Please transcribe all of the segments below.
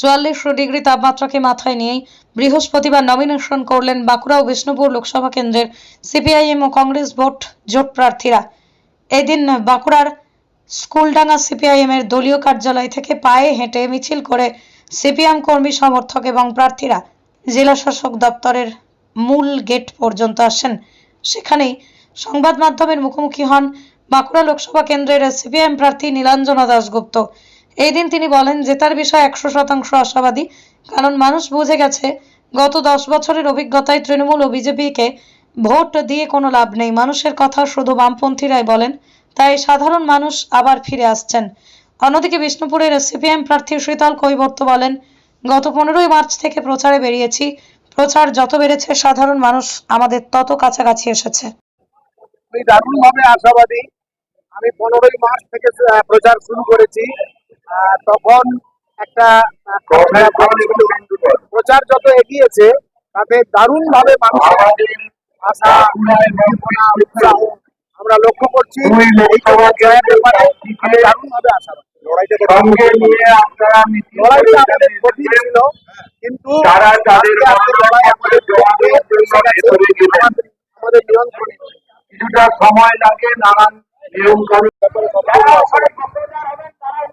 চুয়াল্লিশ ডিগ্রি তাপমাত্রাকে মাথায় নিয়েই বৃহস্পতিবার নমিনেশন করলেন বাঁকুড়া ও বিষ্ণুপুর লোকসভা কেন্দ্রের সিপিআইএম ও কংগ্রেস ভোট জোট প্রার্থীরা। এদিন বাঁকুড়ার স্কুলডাঙ্গা সিপিআইএম এর দলীয় কার্যালয় থেকে পায়ে হেঁটে মিছিল করে সিপিএম কর্মী, সমর্থক এবং প্রার্থীরা জেলা শাসক দপ্তরের মূল গেট পর্যন্ত আসেন। সেখানেই সংবাদ মাধ্যমের মুখোমুখি হন বাঁকুড়া লোকসভা কেন্দ্রের সিপিএম প্রার্থী নীলাঞ্জনা দাশগুপ্ত। এই দিন তিনি বলেন জেতার বিষয়ে একশো শতাংশ আশাবাদী, কারণ মানুষ বুঝে গেছে গত দশ বছরের অভিজ্ঞতায় তৃণমূল ও বিজেপিকে ভোট দিয়ে কোনো লাভ নেই। মানুষের কথা শুধু বামপন্থীরাই বলেন, তাই সাধারণ মানুষ আবার ফিরে আসছেন। অন্যদিকে বিষ্ণুপুরের সিপিএম প্রার্থী শীতল কৈবর্ত বলেন, গত পনেরোই মার্চ থেকে প্রচারে বেরিয়েছি। প্রচার যত বেড়েছে, সাধারণ মানুষ আমাদের তত কাছাকাছি এসেছে। আমি দারুণভাবে আশাবাদী। আমি পনেরোই মার্চ থেকে প্রচার শুরু করেছি। তখন একটা ভাব। প্রচার যত এগিয়েছে তাতে মানুষের আশা আমরা লক্ষ্য করছি করে কিন্তু আমাদের নিয়ন্ত্রণে। কিছুটা সময় লাগে নানান নিয়ম কানুন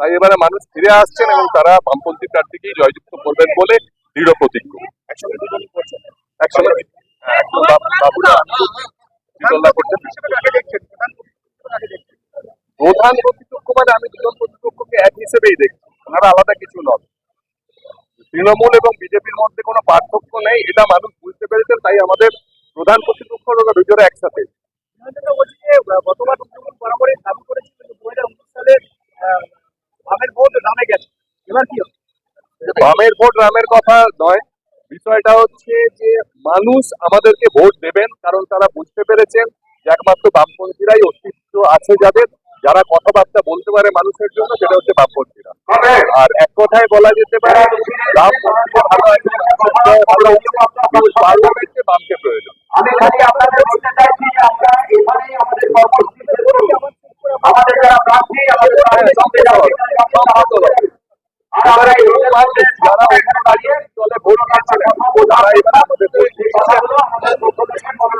তাই এবারে মানুষ ফিরে আসছেন এবং তারা বামপন্থী প্রার্থীকেই জয়যুক্ত করবেন বলে দৃঢ় প্রতিজ্ঞ। একসঙ্গে বাবুরা প্রধান প্রতিপক্ষ মানে আমি দুজন প্রতিপক্ষকে এক হিসেবেই দেখছি। ওনারা আলাদা কিছু নয় তৃণমূল এবং বিজেপির মধ্যে কোনো পার্থক্য নেই এটা মানুষ বুঝতে পেরেছেন তাই আমাদের প্রধান প্রতিপক্ষ হলো দুজনে একসাথে। বলছি যে গতবার বামের ভোট রামের কথা নয়। বিষয়টা হচ্ছে যে মানুষ আমাদেরকে ভোট দেবেন কারণ তারা বুঝতে পেরেছেন যে একমাত্র বামপন্থীরাই অস্তিত্ব আছে যাদের। যারা কথাবার্তা বলতে পারে মানুষের জন্য সেটা হচ্ছে বামপন্থীরা। আর এক কথায় বলা যেতে পারে পার্লামেন্টে বামকে প্রয়োজন। আমি খালি আপনাদের বলতে চাইছি আমরা এখানেই আমাদের যারা প্রার্থী আমাদের যারা ওখানে দাঁড়িয়ে দলে ভোট কাটছিলেন ও ধারা এবার